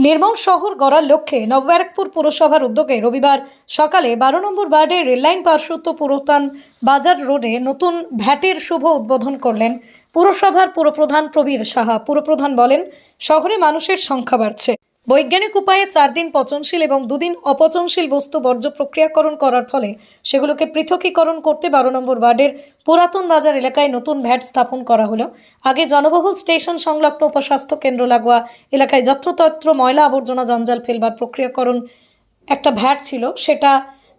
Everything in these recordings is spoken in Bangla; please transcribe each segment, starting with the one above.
নির্মল শহর গড়ার লক্ষ্যে নবব্যারাকপুর পুরসভার উদ্যোগে রবিবার সকালে বারো নম্বর ওয়ার্ডের রেললাইন পার্শ্বত্য পুরস্তান বাজার রোডে নতুন ভ্যাটের শুভ উদ্বোধন করলেন পুরসভার পুরপ্রধান প্রবীর সাহা। পুরপ্রধান বলেন, শহরে মানুষের সংখ্যা বাড়ছে। বৈজ্ঞানিক উপায়ে চার দিন পচনশীল এবং দুদিন অপচনশীল বস্তু বর্জ্য প্রক্রিয়াকরণ করার ফলে সেগুলোকে পৃথকীকরণ করতে বারো নম্বর ওয়ার্ডের পুরাতন বাজার এলাকায় নতুন ভ্যাট স্থাপন করা হলো। আগে জনবহুল স্টেশন সংলগ্ন উপস্বাস্থ্য কেন্দ্র লাগোয়া এলাকায় যত্রতত্র ময়লা আবর্জনা জঞ্জাল ফেলবার প্রক্রিয়াকরণ একটা ভ্যাট ছিল। সেটা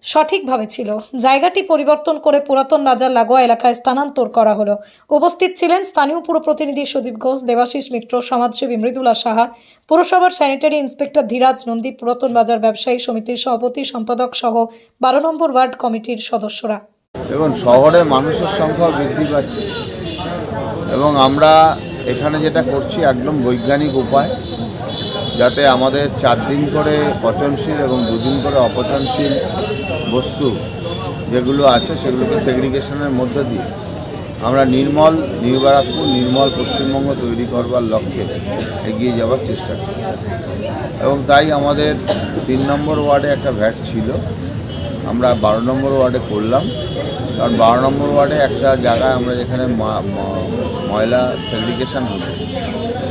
সঠিকভাবে ছিল। জায়গাটি পরিবর্তন করে পুরাতন বাজার লাগোয়া এলাকায় স্থানান্তর করা হলো। উপস্থিত ছিলেন স্থানীয় পুর প্রতিনিধি সুদীপ ঘোষ, দেবাশিস মিত্র, সমাজসেবী মৃদুলা সাহা, পুরসভার স্যানিটারি ইন্সপেক্টর ধীরাজ নন্দী, পুরাতন বাজার ব্যবসায়ী সমিতির সভাপতি, সম্পাদক সহ বারো নম্বর ওয়ার্ড কমিটির সদস্যরা। এবং শহরে মানুষের সংখ্যা বৃদ্ধি পাচ্ছে এবং আমরা এখানে যেটা করছি একদম বৈজ্ঞানিক উপায়, যাতে আমাদের চার দিন করে পচনশীল এবং দুদিন করে অপচনশীল বস্তু যেগুলো আছে সেগুলোকে সেগ্রিগেশনের মধ্যে দিয়ে আমরা নির্মল নিউ নির্মল পশ্চিমবঙ্গ তৈরি করবার লক্ষ্যে এগিয়ে যাওয়ার চেষ্টা করি। এবং তাই আমাদের তিন নম্বর ওয়ার্ডে একটা ভ্যাট ছিল। আমরা বারো নম্বর ওয়ার্ডে করলাম। কারণ বারো নম্বর ওয়ার্ডে একটা জায়গায় আমরা যেখানে ময়লা সেগ্রিগেশন হতো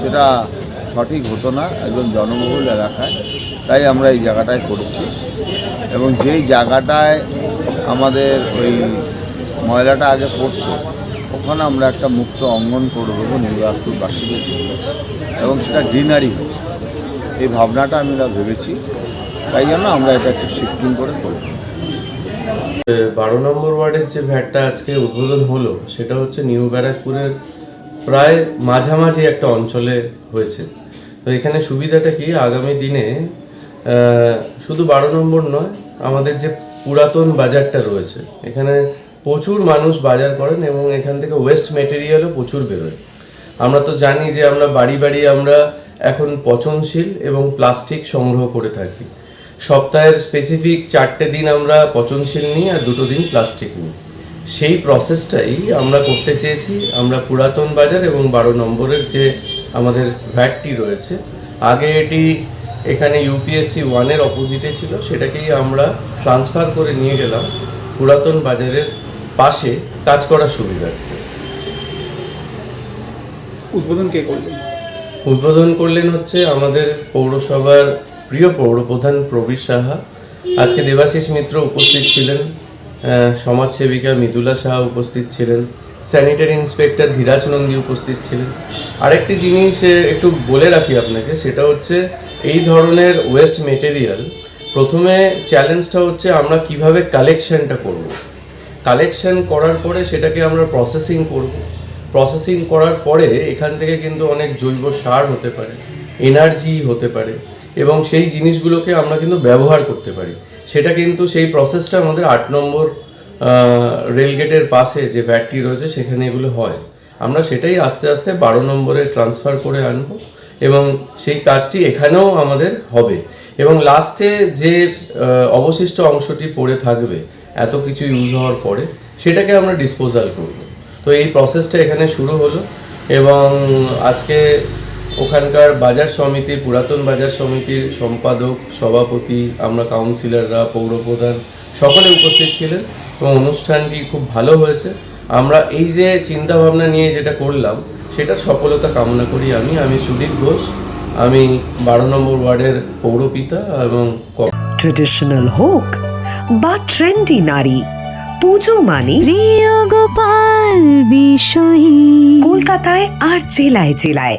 সেটা সঠিক হতো না একদম জনবহুল এলাকায়, তাই আমরা এই জায়গাটায় করেছি এবং যেই জায়গাটায় আমাদের ওই ময়লাটা আগে পড়তো, ওখানে আমরা একটা মুক্ত অঙ্গন করে দেবো নির্বাচনবাসীদের জন্য এবং সেটা গ্রিনারি এই ভাবনাটা আমরা ভেবেছি, তাই জন্য আমরা এটা একটু শিফটিং করে করব। বারো নম্বর ওয়ার্ডের যে ভ্যাটটা আজকে উদ্বোধন হলো, সেটা হচ্ছে নিউ ব্যারাকপুরের প্রায় মাঝামাঝি একটা অঞ্চলে হয়েছে। তো এখানে সুবিধাটা কি? আগামী দিনে শুধু বারো নম্বর নয়, আমাদের যে পুরাতন বাজারটা রয়েছে, এখানে প্রচুর মানুষ বাজার করেন এবং এখান থেকে ওয়েস্ট মেটেরিয়ালও প্রচুর বেরোয়। আমরা তো জানি যে আমরা বাড়ি বাড়ি আমরা এখন পচনশীল এবং প্লাস্টিক সংগ্রহ করে থাকি। সপ্তাহের স্পেসিফিক চারটে দিন আমরা পচনশীল নিই আর দুটো দিন প্লাস্টিক নিই। সেই প্রসেসটাই আমরা করতে চেয়েছি, আমরা পুরাতন বাজার এবং বারো নম্বরের যে আমাদের ভ্যাটটি রয়েছে। আগে এটি এখানে ইউপিএসসি ওয়ানের অপোজিটে ছিল সেটাকেই আমরা ট্রান্সফার করে নিয়ে গেলাম পুরাতন বাজারের পাশে কাজ করার সুবিধা। উদ্বোধন কে করলেন? উদ্বোধন করলেন হচ্ছে আমাদের পৌরসভার প্রিয় পৌরপ্রধান প্রবীর সাহা। আজকে দেবাশিস মিত্র উপস্থিত ছিলেন সমাজসেবিকা মৃদুলা সাহা উপস্থিত ছিলেন। স্যানিটারি ইন্সপেক্টর ধীরাজ নন্দী উপস্থিত ছিলেন। আরেকটি জিনিস একটু বলে রাখি আপনাকে, সেটা হচ্ছে এই ধরনের ওয়েস্ট মেটেরিয়াল প্রথমে চ্যালেঞ্জটা হচ্ছে আমরা কীভাবে কালেকশনটা করব। কালেকশন করার পরে সেটাকে আমরা প্রসেসিং করব। প্রসেসিং করার পরে এখান থেকে কিন্তু অনেক জৈব সার হতে পারে এনার্জি হতে পারে এবং সেই জিনিসগুলোকে আমরা কিন্তু ব্যবহার করতে পারি। সেটা কিন্তু সেই প্রসেসটা আমাদের আট নম্বর রেলগেটের পাশে যে ব্যাটটি রয়েছে, সেখানে এগুলো হয়। আমরা সেটাই আস্তে আস্তে বারো নম্বরে ট্রান্সফার করে আনব এবং সেই কাজটি এখানেও আমাদের হবে। এবং লাস্টে যে অবশিষ্ট অংশটি পড়ে থাকবে, এত কিছু ইউজ হওয়ার পরে, সেটাকে আমরা ডিসপোজাল করব। তো এই প্রসেসটা এখানে শুরু হলো এবং আজকে ওখানকার বাজার সমিতি, পুরাতন বাজার সমিতির সম্পাদক, সভাপতি, আমরা কাউন্সিলররা পৌরপ্রধান সকলে উপস্থিত ছিলেন। এবং অনুষ্ঠানটি খুব ভালো হয়েছে। আমরা এই যে চিন্তা ভাবনা নিয়ে যেটা করলাম সেটার সফলতা কামনা করি আমি। আমি সুদীপ ঘোষ আমি বারো নম্বর ওয়ার্ডের পৌরপিতা এবং ট্রেডিশনাল হোক বা ট্রেন্ডি নারী পুজো মানে প্রিয় গোপাল বিষয়ী। কলকাতায় আর জেলায় জেলায়।